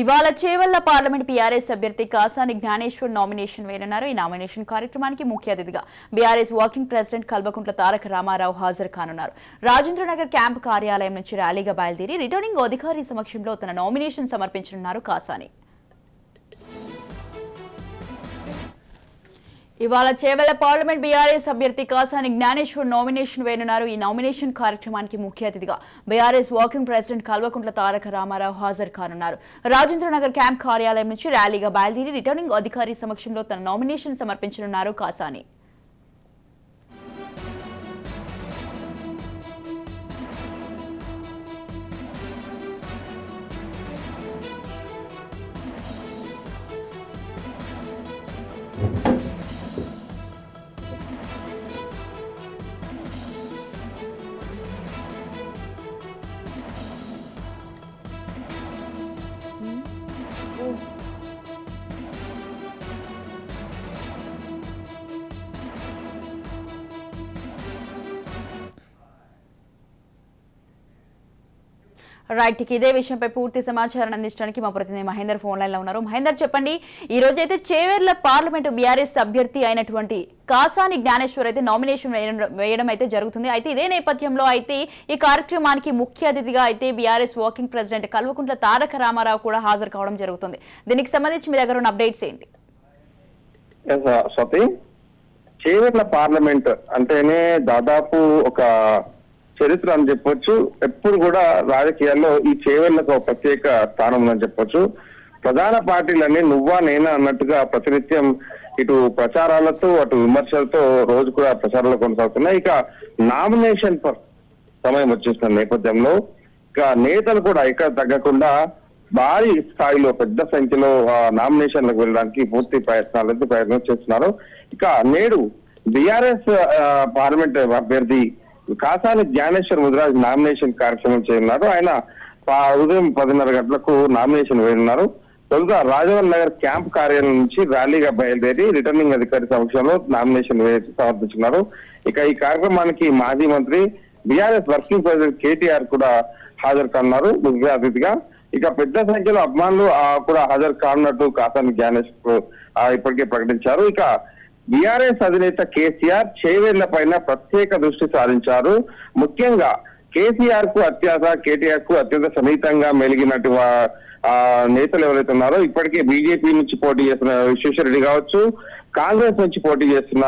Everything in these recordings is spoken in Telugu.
ఇవాళ చేవల్ల పార్లమెంట్ పీఆర్ఎస్ అభ్యర్థి కాసాని జ్ఞానేశ్వర్ నామినేషన్ వేయనున్నారు. ఈ నామినేషన్ కార్యక్రమానికి ముఖ్య అతిథిగా B R S working president Kalvakuntla Taraka Rama Rao హాజరు కానున్నారు. రాజేంద్రనగర్ క్యాంప్ కార్యాలయం నుంచి ర్యాలీగా బయలుదేరి రిటర్నింగ్ అధికారి సమక్షంలో తన నామినేషన్ సమర్పించనున్నారు కాసాని. ఇవాళ చేవెళ్ళ పార్లమెంట్ బీఆర్ఎస్ అభ్యర్థి కాసాని జ్ఞానేశ్వర్ నామినేషన్ వేయనున్నారు. ఈ నామినేషన్ కార్యక్రమానికి ముఖ్య అతిథిగా B R S working president Kalvakuntla Taraka Rama Rao హాజరు కానున్నారు. రాజేంద్రనగర్ క్యాంప్ కార్యాలయం నుంచి ర్యాలీగా బయలుదేరి రిటర్నింగ్ అధికారి సమక్షంలో తన నామినేషన్ సమర్పించనున్నారు కాసాని. రైట్ ఇదే విషయంపై పూర్తి సమాచారం అందించడానికి మా ప్రతినిధి మహేందర్ ఫోన్ లైన్లో ఉన్నారు. మహేందర్ చెప్పండి. ఈ రోజు అయితే చేవేర్ల పార్లమెంటు బీఆర్ఎస్ అభ్యర్థి అయినటువంటి కాసాని జ్ఞానేశ్వర్ అయితే నామినేషన్ వేయడం వేయడం అయితే జరుగుతుంది. అయితే ఇదే నేపథ్యంలో అయితే ఈ కార్యక్రమానికి ముఖ్య అతిథిగా అయితే B R S working president Kalvakuntla Taraka Rama Rao కూడా హాజరు కావడం జరుగుతుంది. దీనికి సంబంధించి మీ దగ్గర ఉన్న అప్డేట్స్ ఏంటి? Uh, చేవేర్ల పార్లమెంట్ అంటేనే దాదాపు ఒక చరిత్ర అని చెప్పొచ్చు. ఎప్పుడు కూడా రాజకీయాల్లో ఈ చేవెళ్ళకు ఒక ప్రత్యేక స్థానం ఉందని చెప్పొచ్చు. ప్రధాన పార్టీలన్నీ నువ్వా నేనా అన్నట్టుగా ప్రతినిత్యం ఇటు ప్రచారాలతో అటు విమర్శలతో రోజు కూడా ప్రచారాలు కొనసాగుతున్నాయి. ఇక నామినేషన్ పర్ సమయం వచ్చేసిన నేపథ్యంలో ఇక నేతలు కూడా ఇక్కడ తగ్గకుండా భారీ స్థాయిలో పెద్ద సంఖ్యలో నామినేషన్లకు వెళ్ళడానికి పూర్తి ప్రయత్నాలు ప్రయత్నం చేస్తున్నారు ఇక నేడు బీఆర్ఎస్ పార్లమెంట్ అభ్యర్థి కాసాని జ్ఞానేశ్వర్ ముదిరాజ్ నామినేషన్ కార్యక్రమం చేయనున్నారు. ఆయన పా- ఉదయం పదిన్నర గంటలకు నామినేషన్ వేయనున్నారు. తొలుత రాజవన్ నగర్ క్యాంప్ కార్యాలయం నుంచి ర్యాలీగా బయలుదేరి రిటర్నింగ్ అధికారి సమక్షంలో నామినేషన్ వేసి సమర్పించున్నారు ఇక ఈ కార్యక్రమానికి మాజీ మంత్రి బీఆర్ఎస్ వర్కింగ్ ప్రెసిడెంట్ కేటీఆర్ కూడా హాజరు కానున్నారు ముఖ్య అతిథిగా. ఇక పెద్ద సంఖ్యలో అభిమానులు కూడా హాజరు కానున్నట్టు కాసాని జ్ఞానేష్ ఇప్పటికే ప్రకటించారు. ఇక బీఆర్ఎస్ అధినేత కేసీఆర్ చేవేళ్ళ పైన ప్రత్యేక దృష్టి సారించారు. ముఖ్యంగా కేసీఆర్కు అత్యాస కేటీఆర్కు అత్యంత సన్నిహితంగా మెలిగినట్టు నేతలు ఎవరైతే ఉన్నారో ఇప్పటికే బీజేపీ నుంచి పోటీ చేస్తున్న విశ్వేశ్వర రెడ్డి కావచ్చు కాంగ్రెస్ నుంచి పోటీ చేస్తున్న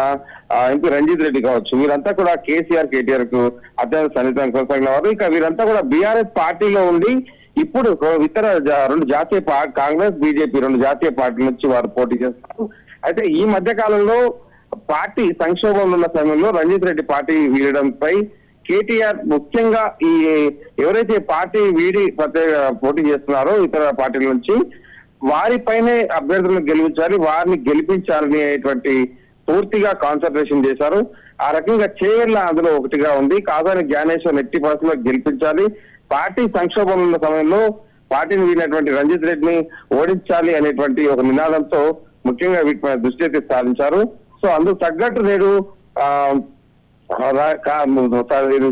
ఎంపీ రంజిత్ రెడ్డి కావచ్చు వీరంతా కూడా కేసీఆర్ కేటీఆర్కు అత్యంత సన్నిహితంగా కొనసాగిన వారు ఇక వీరంతా కూడా బీఆర్ఎస్ పార్టీలో ఉండి ఇప్పుడు ఇతర రెండు జాతీయ కాంగ్రెస్ బీజేపీ రెండు జాతీయ పార్టీల నుంచి వారు పోటీ చేస్తారు. అయితే ఈ మధ్య కాలంలో పార్టీ సంక్షోభంలో ఉన్న సమయంలో రంజిత్ రెడ్డి పార్టీ వీడడంపై కేటీఆర్ ముఖ్యంగా ఈ ఎవరైతే పార్టీ వీడి ప్రత్యేక పోటీ చేస్తున్నారో ఇతర పార్టీల నుంచి వారిపైనే అభ్యర్థులను గెలిపించాలి వారిని గెలిపించాలనేటువంటి పూర్తిగా కాన్సన్ట్రేషన్ చేశారు. ఆ రకంగా చేయాల అందులో ఒకటిగా ఉంది. కాదని జ్ఞానేశ్వర్ ఎట్టి పరిస్థితుల్లో గెలిపించాలి. పార్టీ సంక్షోభంలో ఉన్న సమయంలో పార్టీని వీడినటువంటి రంజిత్ రెడ్డిని ఓడించాలి అనేటువంటి ఒక నినాదంతో ముఖ్యంగా వీటిపై దృష్టి అయితే సాధించారు సో అందుకు తగ్గట్టు నేడు ఆ,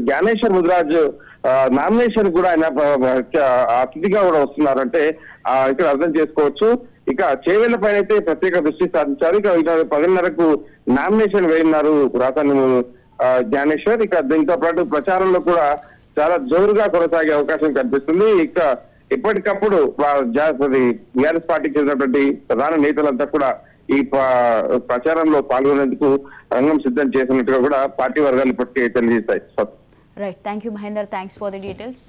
జ్ఞానేశ్వర్ ముదిరాజ్ నామినేషన్ కూడా ఆయన అతిథిగా కూడా వస్తున్నారంటే ఆ, ఇక్కడ అర్థం చేసుకోవచ్చు. ఇక చేవేళ్ళ పైన అయితే ప్రత్యేక దృష్టి సాధించారు ఇక పదిన్నరకు నామినేషన్ వేయన్నారు రాసాని జ్ఞానేశ్వర్. ఇక దీంతో పాటు ప్రచారంలో కూడా చాలా జోరుగా కొనసాగే అవకాశం కనిపిస్తుంది. ఇక ఎప్పటికప్పుడు బీఆర్ఎస్ పార్టీకి చెందినటువంటి ప్రధాన నేతలంతా కూడా ఈ ప్రచారంలో పాల్గొనేందుకు రంగం సిద్ధం చేసినట్టుగా కూడా పార్టీ వర్గాలు ఇప్పటికే తెలియజేస్తాయి. Right thank you Mahender thanks for the details